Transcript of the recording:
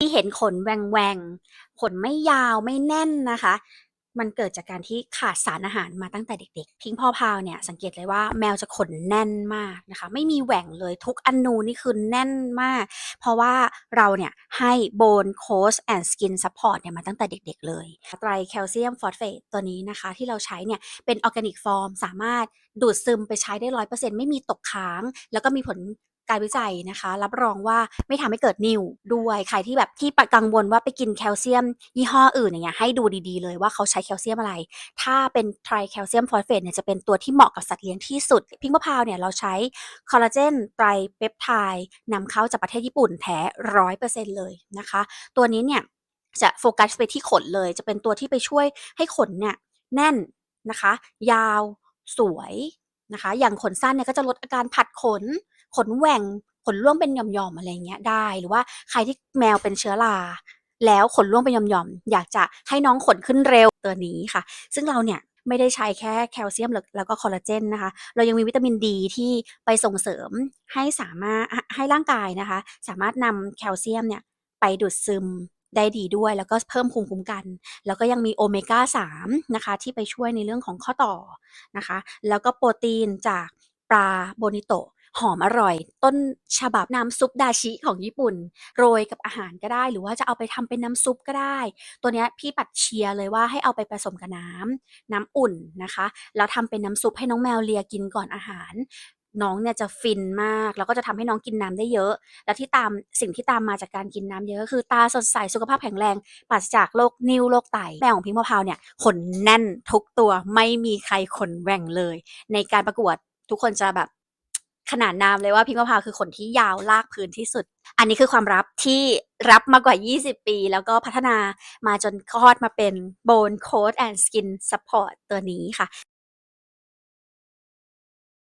ที่เห็นขนแหว่งๆ ขนไม่ยาวไม่แน่นนะคะ มันเกิดจากการที่ขาดสารอาหารมาตั้งแต่เด็กๆ พิงพ่อพาวเนี่ยสังเกตเลยว่าแมวจะขนแน่นมากนะคะ ไม่มีแหว่งเลยทุกอนูนี่คือแน่นมาก เพราะว่าเราเนี่ยให้โบนโคสแอนด์สกินซัพพอร์ตเนี่ยมาตั้งแต่เด็กๆเลยไตรแคลเซียมฟอสเฟตตัวนี้นะคะ ที่เราใช้เนี่ยเป็นออร์แกนิกฟอร์มสามารถดูดซึมไปใช้ได้ร้อยเปอร์เซ็นต์ไม่มีตกค้าง แล้วก็มีผล การวิจัยนะคะ รับรองว่าไม่ทำให้เกิดนิ่วด้วยใครที่แบบที่กังวลว่าไปกินแคลเซียม ยี่ห้ออื่นอย่างเงี้ยให้ดูดีๆเลยว่าเขาใช้แคลเซียมอะไร ถ้าเป็นไทรแคลเซียมฟอสเฟตเนี่ยจะเป็นตัวที่เหมาะกับสัตว์เลี้ยงที่สุด พิงค์มะพร้าวเนี่ยเราใช้คอลลาเจนไตรเปปไทด์นำเข้าจากประเทศญี่ปุ่นแท้ร้อยเปอร์เซ็นต์เลยนะคะ ตัวนี้เนี่ยจะโฟกัสไปที่ขนเลย จะเป็นตัวที่ไปช่วยให้ขนเนี่ยแน่นนะคะ ยาวสวยนะคะ อย่างขนสั้นเนี่ยก็จะลดอาการผัดขน ขนแหว่งขนร่วงเป็นหย่อมๆอะไรเงี้ยได้ หรือว่าใครที่แมวเป็นเชื้อราแล้วขนร่วงเป็นหย่อมๆอยากจะให้น้องขนขึ้นเร็วตัวนี้ค่ะ ซึ่งเราเนี่ยไม่ได้ใช้แค่แคลเซียมแล้วก็คอลลาเจนนะคะ เรายังมีวิตามินดีที่ไปส่งเสริมให้สามารถให้ร่างกายนะคะ สามารถนำแคลเซียมเนี่ยไปดูดซึมได้ดีด้วย แล้วก็เพิ่มภูมิคุ้มกัน แล้วก็ยังมีโอเมก้า3นะคะที่ไปช่วยในเรื่องของข้อต่อนะคะ แล้วก็โปรตีนจากปลาโบนิโต หอมอร่อย ต้นฉบับน้ำซุปดาชิของญี่ปุ่น โรยกับอาหารก็ได้ หรือว่าจะเอาไปทำเป็นน้ำซุปก็ได้ ตัวนี้พี่ปัดเชียร์เลยว่าให้เอาไปผสมกับน้ำน้ำอุ่นนะคะแล้วทำเป็นน้ำซุปให้น้องแมวเลียกินก่อนอาหารน้องเนี่ยจะฟินมาก แล้วก็จะทำให้น้องกินน้ำได้เยอะ และที่ตามสิ่งที่ตามมาจากการกินน้ำเยอะก็คือ ตาสดใสสุขภาพแข็งแรงปราศจากโรคนิ่วโรคไตแมวของพิงค์มะพร้าวเนี่ยขนแน่นทุกตัวไม่มีใครขนแหว่งเลย ในการประกวดทุกคนจะแบบ ขนานนามเลยว่าพิงค์มะพราวคือขนที่ยาวลากพื้นที่สุด อันนี้คือความรับที่รับมากว่า 20 ปี แล้วก็พัฒนามาจนคลอดมาเป็น Bone Coat and Skin Support ตัวนี้ค่ะ